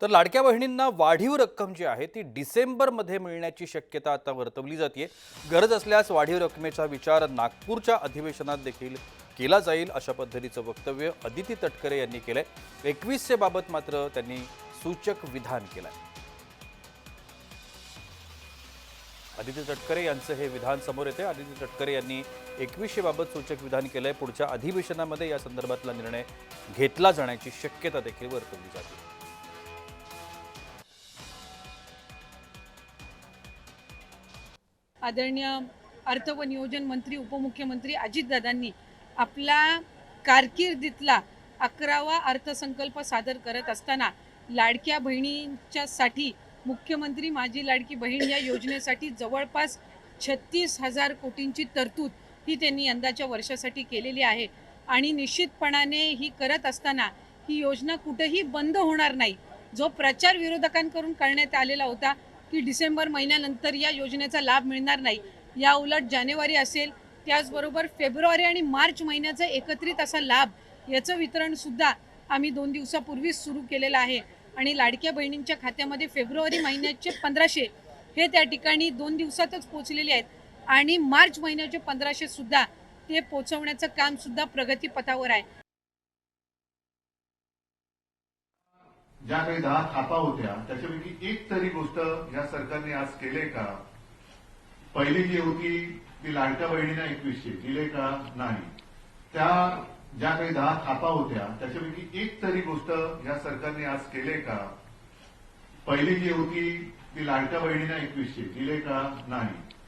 तर लाडक्या बहिणींना वाढीव रक्कम जी आहे ती डिसेंबरमध्ये मिळण्याची शक्यता आता वर्तवली जाते गरज असल्यास वाढीव रकमेचा विचार नागपूरच्या अधिवेशनात देखील केला जाईल अशा पद्धतीचं वक्तव्य अदिती तटकरे यांनी केलं आहे एकवीसशे बाबत मात्र त्यांनी सूचक विधान केलं आहे आदित्य तटकरे यांचं हे विधान समोर येते आदित्य तटकरे यांनी एकवीसशे बाबत सूचक विधान केलं आहे पुढच्या अधिवेशनामध्ये या संदर्भातला निर्णय घेतला जाण्याची शक्यता देखील वर्तवली जाते. आदरणीय अर्थ व नियोजन मंत्री उपमुख्यमंत्री अजितदादांनी आपला कारकिर्दीतला अकरावा अर्थसंकल्प सादर करत असताना लाडक्या बहिणींच्यासाठी मुख्यमंत्री माझी लाडकी बहीण या योजनेसाठी जवळपास छत्तीस हजार कोटींची तरतूद ही त्यांनी यंदाच्या वर्षासाठी केलेली आहे. आणि निश्चितपणाने ही करत असताना ही योजना कुठेही बंद होणार नाही. जो प्रचार विरोधकांकडून करण्यात आलेला होता की डिसेंबर महिन्यानंतर या योजनेचा लाभ मिळणार नाही. या उलट जानेवारी असेल त्याचबरोबर फेब्रुवारी आणि मार्च महिन्याचा एकत्रित असा लाभ याचं वितरणसुद्धा आम्ही दोन दिवसापूर्वीच सुरू केलेलं आहे. आणि लाडक्या बहिणींच्या खात्यामध्ये फेब्रुवारी महिन्याचे पंधराशे हे त्या ठिकाणी दोन दिवसातच पोचलेले आहेत. आणि मार्च महिन्याचे पंधराशेसुद्धा ते पोचवण्याचं कामसुद्धा प्रगतीपथावर आहे. ज्या काही दहा खापा होत्या त्याच्यापैकी एक तरी गोष्ट या सरकारने आज केले का? पहिली जी होती ती लाडक्या बहिणींना एकवीसशे. दिले का? नाही. त्या ज्या काही दहा खापा होत्या त्याच्यापैकी एक तरी गोष्ट या सरकारने आज केले का? पहिली जी होती ती लाडक्या बहिणींना एकवीसशे. दिले का? नाही.